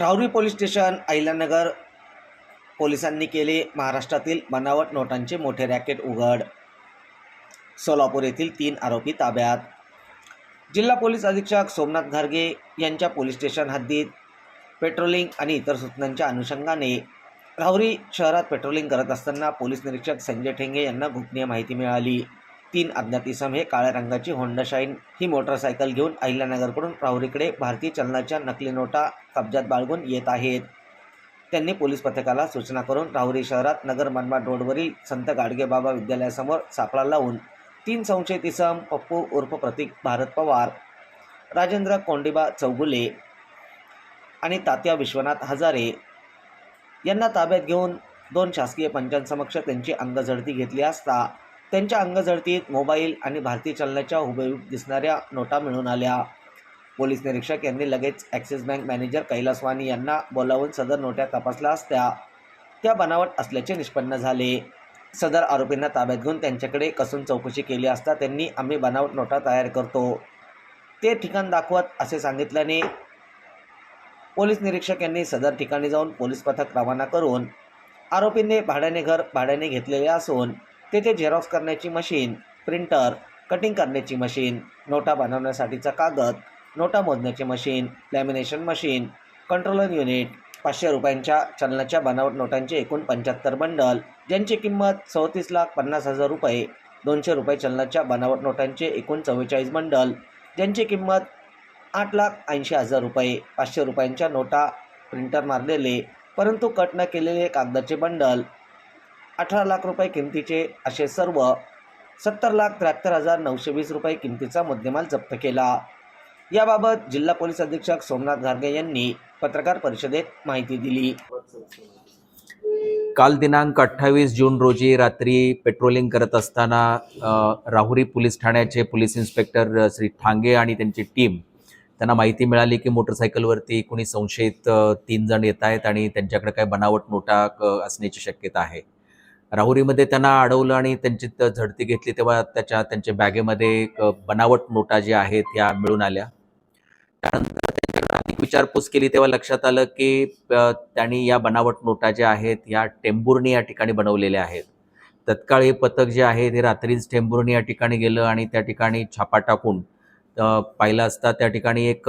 Rahuri police station Ahilyanagar पोलिसांनी केले महाराष्ट्रातील बनावट नोटांचे मोठे रॅकेट उघड. सोलापूर येथील तीन आरोपी ताब्यात. जिल्हा पोलीस अधीक्षक सोमनाथ घारगे यांच्या पोलीस स्टेशन हद्दीत पेट्रोलिंग आणि इतर सूचनांच्या अनुषंगाने राहुरी शहरात पेट्रोलिंग करत असताना पोलीस निरीक्षक संजय ठेंगे यांना गोपनीय माहिती मिळाली. तीन अज्ञात इसम हे काळ्या रंगाची होंडा शाईन ही मोटरसायकल घेऊन अहिल्यानगरकडून राहुरीकडे भारतीय चलनाच्या नकली नोटा कब्जात बाळगून येत आहेत. त्यांनी पोलीस पथकाला सूचना करून राहुरी शहरात नगर मनमाड रोडवरील संत गाडगेबाबा विद्यालयासमोर सापळा लावून तीन संशयित इसम पप्पू उर्फ प्रतीक भारत पवार राजेंद्र कोंडिबा चौगुले आणि तात्या विश्वनाथ हजारे यांना ताब्यात घेऊन दोन शासकीय पंचांसमक्ष त्यांची अंगझडती घेतली असता त्यांच्या अंगझडतीत मोबाईल आणि भारतीय चलनाच्या हुबेहूब दिसणाऱ्या नोटा मिळून आल्या. पोलीस निरीक्षक यांनी लगेच Axis bank manager Kailas Wani यांना बोलावून सदर नोट्या तपासल्या असत्या. त्या बनावट असल्याचे निष्पन्न झाले. सदर आरोपींना ताब्यात घेऊन त्यांच्याकडे कसून चौकशी केली असता त्यांनी आम्ही बनावट नोटा तयार करतो. ते ठिकाण दाखवत असे सांगितल्याने पोलीस निरीक्षक यांनी सदर ठिकाणी जाऊन पोलीस पथक रवाना करून आरोपींनी भाड्याने घर भाड्याने घेतलेले असून तेथे झेरॉक्स करण्याची मशीन प्रिंटर कटिंग करण्याची मशीन नोटा बनवण्यासाठीचा कागद नोटा मोजण्याची machine lamination machine controller unit पाचशे रुपयांच्या चलनाच्या बनावट नोटांचे एकूण पंच्याहत्तर बंडल ज्यांची किंमत चौतीस लाख पन्नास हजार रुपये दोनशे रुपये चलनाच्या बनावट नोटांचे एकूण चव्वेचाळीस बंडल ज्यांची किंमत आठ लाख ऐंशी हजार रुपये पाचशे रुपयांच्या नोटा प्रिंटर मारलेले परंतु कट न केलेले कागदाचे बंडल अठरा लाख रुपये किमतीचे असे सर्व सत्तर लाख त्र्याहत्तर हजार नऊशे वीस रुपये किमतीचा मुद्देमाल जप्त केला. याबाबत जिल्हा पोलीस अधीक्षक सोमनाथ घारगे यांनी पत्रकार परिषदेत माहिती दिली. काल दिनांक अठ्ठावीस जून रोजी रात्री पेट्रोलिंग करत असताना राहुरी पोलीस ठाण्याचे पोलीस इन्स्पेक्टर श्री ठांगे आणि त्यांची टीम त्यांना माहिती मिळाली की मोटरसायकलवरती कुणी संशयित तीन जण येत आहेत आणि त्यांच्याकडे काही बनावट नोटा असण्याची शक्यता आहे. राहुरीमध्ये त्यांना अडवलं आणि त्यांची झडती घेतली तेव्हा त्याच्या त्यांच्या बॅगेमध्ये बनावट नोटा ज्या आहेत त्या मिळून आल्या. त्यानंतर त्यांच्याकडे अधिक विचारपूस केली तेव्हा लक्षात आलं की त्यांनी या बनावट नोटा ज्या आहेत या टेंभुर्णी या ठिकाणी बनवलेल्या आहेत. तत्काळ हे पथक जे आहे ते रात्रीच टेंभुर्णी या ठिकाणी गेलं आणि त्या ठिकाणी छापा टाकून पाहिलं असता त्या ठिकाणी एक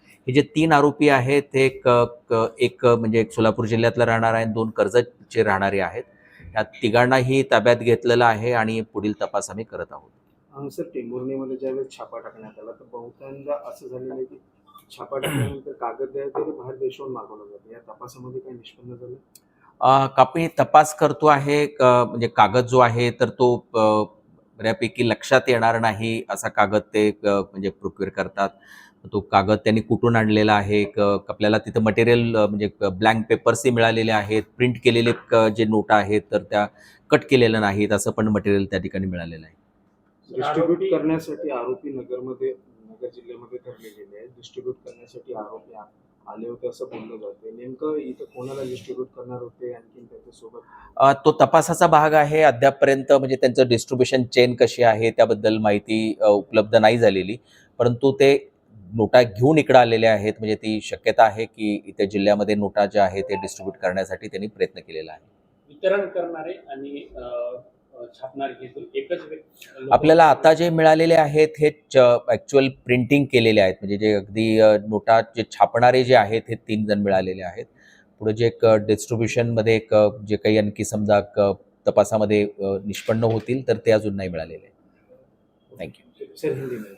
हे जे तीन आरोपी आहेत ते एक एक म्हणजे एक सोलापूर जिल्ह्यातला राहणार आहे दोन कर्जतचे राहणारे आहेत. या तिघांनाही ताब्यात घेतलेलं आहे आणि पुढील तपास आम्ही करत आहोत. सर टेंभुर्णीमध्ये ज्यावेळेस छापा टाकण्यात आला तर बहुतांदा असं झालेलं आहे की छापा टाकल्यानंतर कागद आहे ते बाहेर देशाहून मागवलं जातं. या तपासामध्ये काही निष्पन्न झालं? अ, कापणी तपास करतो आहे क- म्हणजे कागद जो आहे तर तो बऱ्यापैकी लक्षात येणार नाही असा कागद ते म्हणजे प्रोक्युअर करतात. तो कागद त्यांनी कुठून आणलेला आहे क- आपल्याला तिथं मटेरियल म्हणजे ब्लँक पेपर्सही मिळालेले आहेत प्रिंट केलेले जे नोटा आहेत तर त्या कट केलेल्या नाहीत असं पण मटेरियल त्या ठिकाणी मिळालेलं आहे. डिस्ट्रीब्यूट करण्यासाठी आरोपी नगरमध्ये नगर जिल्ह्यामध्ये धरले गेले आहेत. डिस्ट्रीब्यूट करण्यासाठी आरोपी आले होते असं बोललं जाते नेमकं इथं कोणाला डिस्ट्रीब्यूट करणार होते आणखी त्याच्यासोबत? तो तपासाचा भाग आहे. अद्यापपर्यंत म्हणजे त्यांचं डिस्ट्रीब्युशन चेन कशी आहे त्याबद्दल माहिती उपलब्ध नाही झालेली. परंतु ते नोटा घेऊन इकडे आलेले आहेत. म्हणजे ती शक्यता आहे की इथे जिल्ह्यामध्ये नोटा ज्या आहेत ते डिस्ट्रीब्यूट करण्यासाठी त्यांनी प्रयत्न केलेला आहे. वितरण करणारे आणि हे आपल्याला आता जे मिळालेले आहेत हे ॲक्च्युअल प्रिंटिंग केलेले आहेत. म्हणजे जे अगदी नोटा जे छापणारे जे आहेत हे तीन जण मिळालेले आहेत. पुढे जे एक डिस्ट्रीब्युशनमध्ये एक जे काही आणखी समजा क- तपासामध्ये निष्पन्न होतील तर ते अजून नाही मिळालेले. थँक्यू सर हिंदी में